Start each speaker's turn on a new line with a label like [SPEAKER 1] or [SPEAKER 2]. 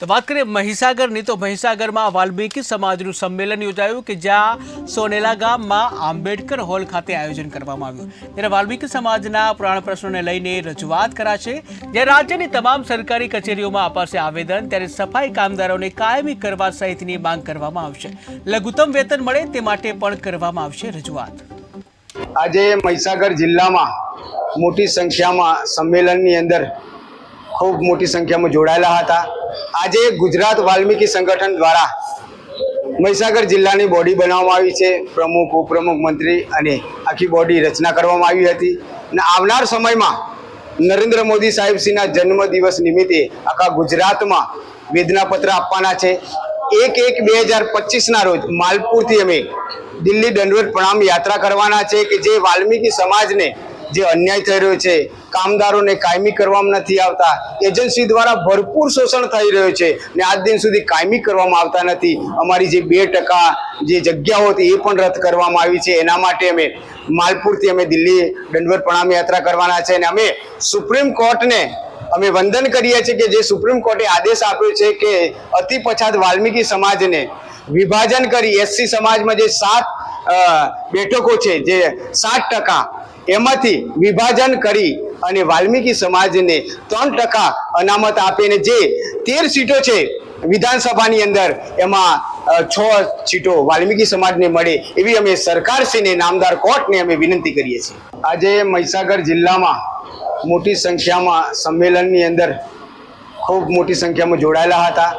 [SPEAKER 1] તો વાત કરીએ મહીસાગરની, તો મહીસાગરમાં વાલ્મીકી સમાજનું સંમેલન યોજાયું કે જ્યાં સોનેલા ગામમાં આંબેડકર હોલ ખાતે આયોજન કરવામાં આવ્યું. ત્યારે વાલ્મીકી સમાજના પુરાણ પ્રશ્નોને લઈને રજૂઆત કરાશે. જ્યાં રાજ્યની તમામ સરકારી કચેરીઓમાં અપાશે આવેદન, ત્યારે સફાઈ કામદારોને કાયમી કરવા સહિતની માંગ કરવામાં આવશે. લઘુત્તમ વેતન મળે તે માટે પણ કરવામાં આવશે રજૂઆત.
[SPEAKER 2] આજે મહીસાગર જિલ્લામાં મોટી સંખ્યામાં સંમેલનની અંદર ખૂબ મોટી સંખ્યામાં જોડાયેલા હતા. આજે ગુજરાત વાલ્મીકી સંગઠન દ્વારા મહીસાગર જિલ્લાની બોડી બનાવવામાં આવી છે. પ્રમુખ, ઉપપ્રમુખ, મંત્રી અને આખી બોડી રચના કરવામાં આવી હતી. અને આવનાર સમયમાં નરેન્દ્ર મોદી સાહેબશ્રીના જન્મદિવસ નિમિત્તે આખા ગુજરાતમાં વેદનાપત્ર આપવાના છે. એક એક બે હજાર પચીસના રોજ માલપુરથી અમે દિલ્હી દંડવત પ્રણામ યાત્રા કરવાના છે કે જે વાલ્મીકી સમાજને જે અન્યાય થઈ રહ્યો છે, કામદારોને કાયમી કરવામાં નથી આવતા, એજન્સી દ્વારા ભરપૂર શોષણ થઈ રહ્યો છે ને આજ દિન સુધી કાયમી કરવામાં આવતા નથી. અમારી જે બે ટકા જે જગ્યાઓ હતી એ પણ રદ કરવામાં આવી છે. એના માટે અમે માલપુરથી અમે દિલ્હી દંડવત પ્રણામ યાત્રા કરવાના છે અને અમે સુપ્રીમ કોર્ટને અમે વંદન કરીએ છીએ કે જે સુપ્રીમ કોર્ટે આદેશ આપ્યો છે કે અતિ પછાત વાલ્મીકી સમાજને વિભાજન કરી, એસસી સમાજમાં જે સાત બેઠકો છે, જે સાત ટકા એમાંથી વિભાજન કરી અને વાલ્મીકી સમાજને ત્રણ ટકા અનામત આપીને જે તેર સીટો છે વિધાનસભાની અંદર એમાં છ સીટો વાલ્મીકી સમાજને મળે એવી અમે સરકારશ્રીને, નામદાર કોર્ટને અમે વિનંતી કરીએ છીએ. આજે મહીસાગર જિલ્લામાં મોટી સંખ્યામાં સંમેલનની અંદર ખૂબ મોટી સંખ્યામાં જોડાયેલા હતા.